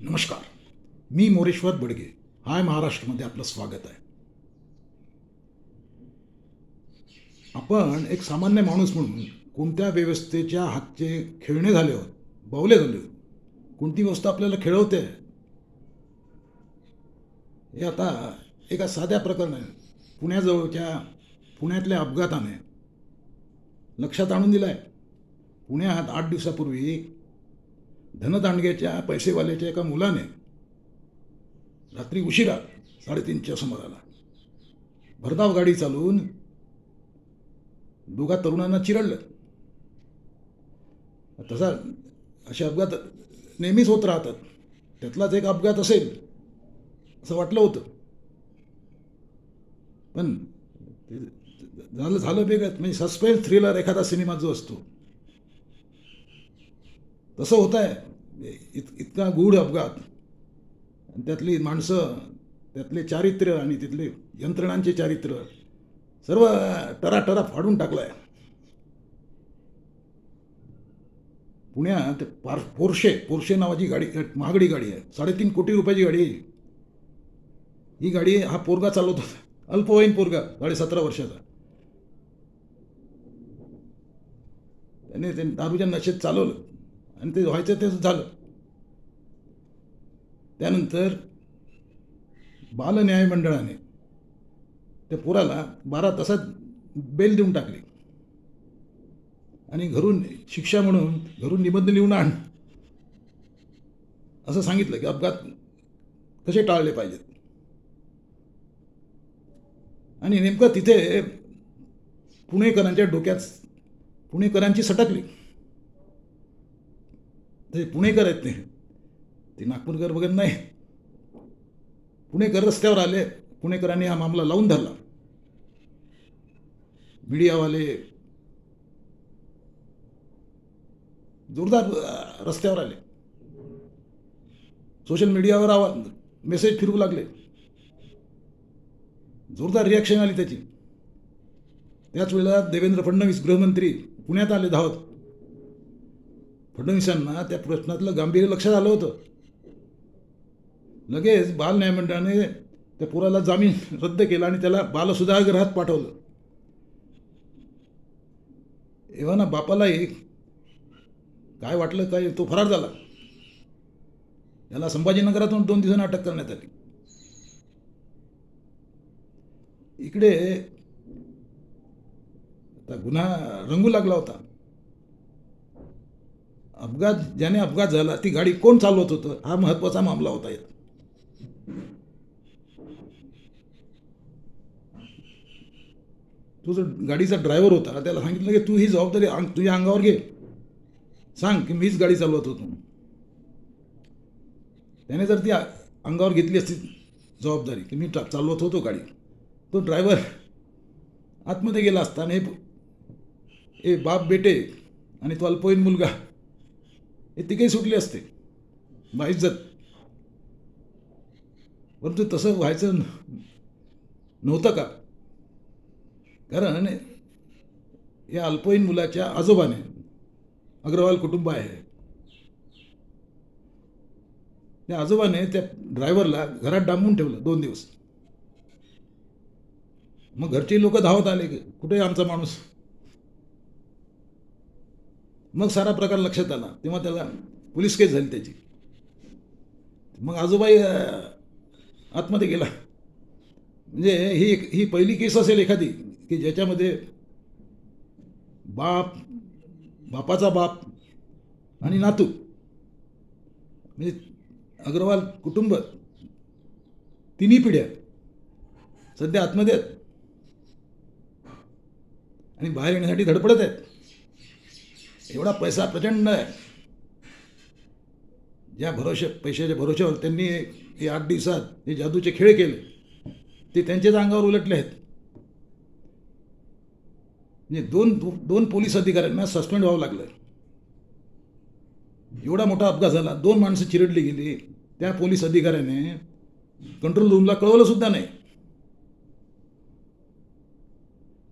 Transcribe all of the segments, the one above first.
नमस्कार. मी मोरेश्वर बडगे. हाय महाराष्ट्रमध्ये आपलं स्वागत आहे. आपण एक सामान्य माणूस म्हणून कोणत्या व्यवस्थेच्या हातचे खेळणे झाले आहोत बावले झाले आहोत कोणती व्यवस्था आपल्याला खेळवते? हे आता एका साध्या प्रकरणाने पुण्याजवळच्या पुण्यातल्या अपघाताने लक्षात आणून दिलं आहे पुण्यात आठ दिवसापूर्वी धनदांडग्याच्या पैसेवाल्याच्या एका मुलाने रात्री उशिरा साडेतीनच्या सुमाराला भरधाव गाडी चालवून दोघा तरुणांना चिरडलं. तसा असे अपघात नेहमीच होत राहतात. त्यातलाच एक अपघात असेल असं वाटलं होतं. पण झालं झालं वेगळंच. म्हणजे सस्पेन्स थ्रिलर एखादा सिनेमा जो असतो तसं होत आहे इत इतका गूढ अपघात. आणि त्यातली माणसं त्यातले चारित्र्य आणि तिथले यंत्रणांचे चारित्र्य सर्व टराटरा फाडून टाकलं आहे पुण्यात पार पोरशे पोरशे नावाची गाडी महागडी गाडी आहे. साडेतीन कोटी रुपयाची गाडी आहे. ही गाडी हा पोरगा चालवत होता. अल्पवयीन पोरगा साडे सतरा वर्षाचा. त्याने ते दारूच्या नशेत चालवलं. आणि ते व्हायचं ते झालं. त्यानंतर बाल न्याय मंडळाने त्या पुराला बारा तासात बेल देऊन टाकली. आणि घरून शिक्षा म्हणून घरून निबंध लिहून आण. असं सांगितलं की अपघात कसे टाळले पाहिजेत. आणि नेमकं तिथे पुणेकरांच्या डोक्यात पुणेकरांची सटकली. ते पुणेकर आहेत ते. ते नागपूरकर वगैरे नाही पुणेकर रस्त्यावर आले. पुणेकरांनी हा मामला लावून धरला. मीडियावाले जोरदार रस्त्यावर आले. सोशल मीडियावर आवा मेसेज फिरवू लागले. जोरदार रिॲक्शन आली त्याची. त्याच वेळेला देवेंद्र फडणवीस गृहमंत्री पुण्यात आले धावत. फडणवीसांना त्या प्रश्नातलं गांभीर्य लक्षात आलं होतं. लगेच बाल न्यायमंडळाने त्या पुराला जामीन रद्द केला आणि त्याला बालसुधारगृहात पाठवलं. एव्हा ना बापालाही काय वाटलं काय तो फरार झाला. त्याला संभाजीनगरातून दोन दिवसांनी अटक करण्यात आली. इकडे आता गुन्हा रंगू लागला होता. अपघात ज्याने अपघात झाला ती गाडी कोण चालवत होतं हा महत्त्वाचा मामला होता यात. तो जो गाडीचा ड्रायव्हर होता त्याला सांगितलं की तू ही जबाबदारी अंग तुझ्या अंगावर घे. सांग की मीच गाडी चालवत होतो. त्याने जर ती अंगावर घेतली असती जबाबदारी की मी चालवत होतो गाडी तो ड्रायव्हर आतमध्ये गेला असता आणि हे ए बाप बेटे आणि तो अल्पवयीन मुलगा हे तिघे सुटले असते. बाइज्जत परंतु तसं व्हायचं नव्हतं का? कारण या अल्पवयीन मुलाच्या आजोबाने अग्रवाल कुटुंब आहे. त्या आजोबाने त्या ड्रायव्हरला घरात डांबून ठेवलं दोन दिवस. मग घरचे लोक धावत आले की कुठे आमचा माणूस? मग सारा प्रकार लक्षात आला. तेव्हा त्याला पोलीस केस झाली त्याची. मग आजोबाई आतमध्ये गेला. म्हणजे ही ही पहिली केस असेल एखादी की ज्याच्यामध्ये बाप बापाचा बाप आणि नातू म्हणजे अग्रवाल कुटुंब तिन्ही पिढ्या सध्या आतमध्ये आहेत. आणि बाहेर येण्यासाठी धडपडत आहेत. एवढा पैसा प्रचंड आहे. ज्या भरोशा पैशाच्या भरोश्यावर त्यांनी हे आठ दिवसात हे जादूचे खेळ केले ते त्यांच्याच अंगावर उलटले आहेत. म्हणजे दोन दोन पोलीस अधिकाऱ्यांना सस्पेंड व्हावं लागलं एवढा मोठा अपघात झाला दोन माणसं चिरडली गेली त्या पोलीस अधिकाऱ्याने कंट्रोल रूमला कळवलं सुद्धा नाही.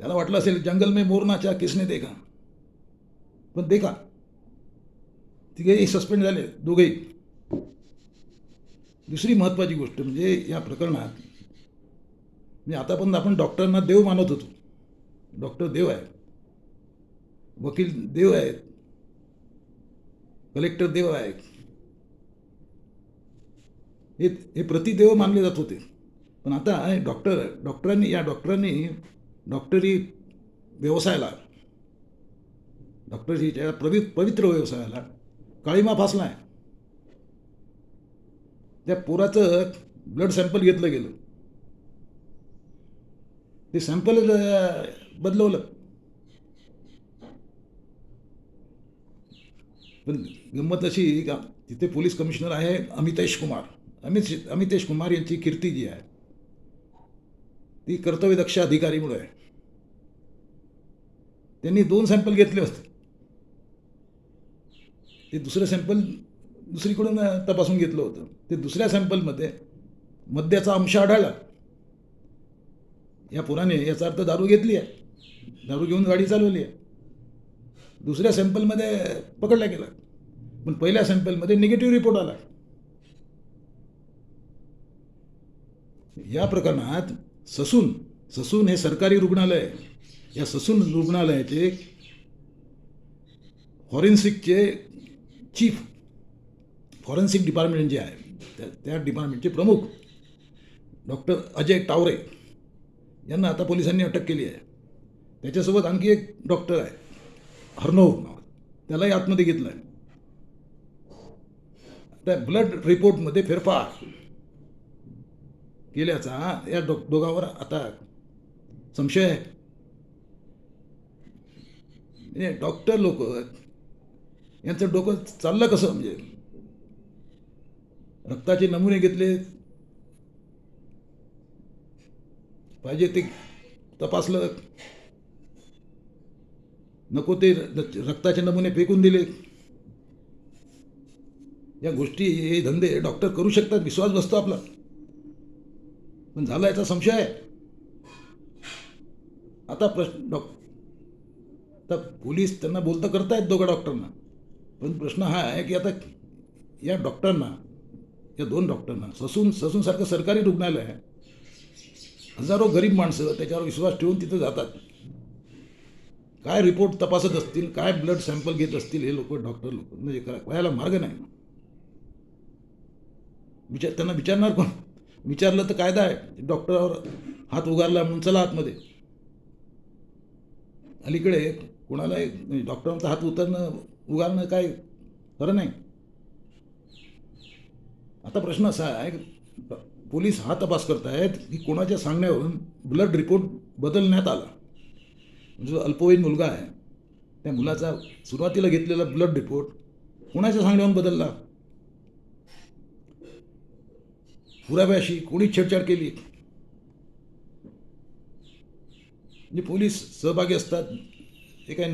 त्याला वाटलं असेल जंगल में मोर नाचा किसने देखा. पण देखा तिघेही सस्पेंड झाले दोघेही. दुसरी महत्त्वाची गोष्ट म्हणजे या प्रकरणात म्हणजे आतापर्यंत आपण डॉक्टरांना देव मानत होतो. डॉक्टर देव आहे वकील देव आहेत. कलेक्टर देव आहे हे हे प्रतिदेव मानले जात होते. पण आता डॉक्टर डॉक्टरांनी या डॉक्टरांनी डॉक्टरी व्यवसायाला डॉक्टरच्या प्रवि पवित्र व्यवसायाला काळीमा फासला आहे. त्या पोराचं ब्लड सॅम्पल घेतलं गेलं. ते सॅम्पल बदलवलं. पण गंमत अशी का तिथे पोलीस कमिशनर आहे अमितेश कुमार. अमित अमितेश कुमार यांची कीर्ती जी आहे ती कर्तव्यदक्ष अधिकारीमुळे आहे. त्यांनी दोन सॅम्पल घेतले होते. ते दुसरं सॅम्पल दुसरीकडून तपासून घेतलं होतं. ते दुसऱ्या सॅम्पलमध्ये मद्याचा अंश आढळला. या पुराने याचा अर्थ दारू घेतली आहे. दारू घेऊन गाडी चालवली आहे. दुसऱ्या सॅम्पलमध्ये पकडला गेला. पण पहिल्या सॅम्पलमध्ये निगेटिव्ह रिपोर्ट आला. या प्रकरणात ससून ससून हे सरकारी रुग्णालय या ससून रुग्णालयाचे फॉरेन्सिकचे चीफ फॉरेन्सिक डिपार्टमेंट जे आहे त्या त्या डिपार्टमेंटचे प्रमुख डॉक्टर अजय टावरे यांना आता पोलिसांनी अटक केली आहे. त्याच्यासोबत आणखी एक डॉक्टर आहे हर्नोव नाव. त्यालाही आतमध्ये घेतलं आहे त्या ब्लड रिपोर्टमध्ये फेरफार केल्याचा या डो दोघांवर आता संशय आहे. म्हणजे डॉक्टर लोक यांचं डोकं चाललं कसं म्हणजे? रक्ताचे नमुने घेतले. पाहिजे ते तपासलं. नको ते रक्ताचे नमुने फेकून दिले. या गोष्टी हे धंदे डॉक्टर करू शकतात विश्वास बसतो आपला. पण झाला याचा संशय? आहे आता प्रश्न डॉक्टर पोलीस त्यांना बोलतं करतायत दोघं डॉक्टरना. पण प्रश्न हा आहे की आता या डॉक्टरना या दोन डॉक्टरना ससून ससूनसारखं सरकारी रुग्णालय आहे. हजारो गरीब माणसं त्याच्यावर विश्वास ठेवून तिथं जातात. काय रिपोर्ट तपासत असतील काय ब्लड सॅम्पल घेत असतील हे लोक डॉक्टर लोक म्हणजे व्हायला मार्ग नाही. विचार त्यांना विचारणार कोण? विचारलं तर कायदा आहे. डॉक्टरावर हात उगारला म्हणून चला आतमध्ये. अलीकडे कोणालाही डॉक्टरांचा हात उतरणं उगारणं काय खरं नाही. आता प्रश्न असा आहे पोलीस हा तपास करतायत की कोणाच्या सांगण्यावरून ब्लड रिपोर्ट बदलण्यात आला. जो अल्पवयीन मुलगा आहे त्या मुलाचा सुरुवातीला घेतलेला ब्लड रिपोर्ट कोणाच्या सांगण्यावरून बदलला? पुराव्याशी कोणी छेडछाड केली? म्हणजे पोलीस सहभागी असतात हे काही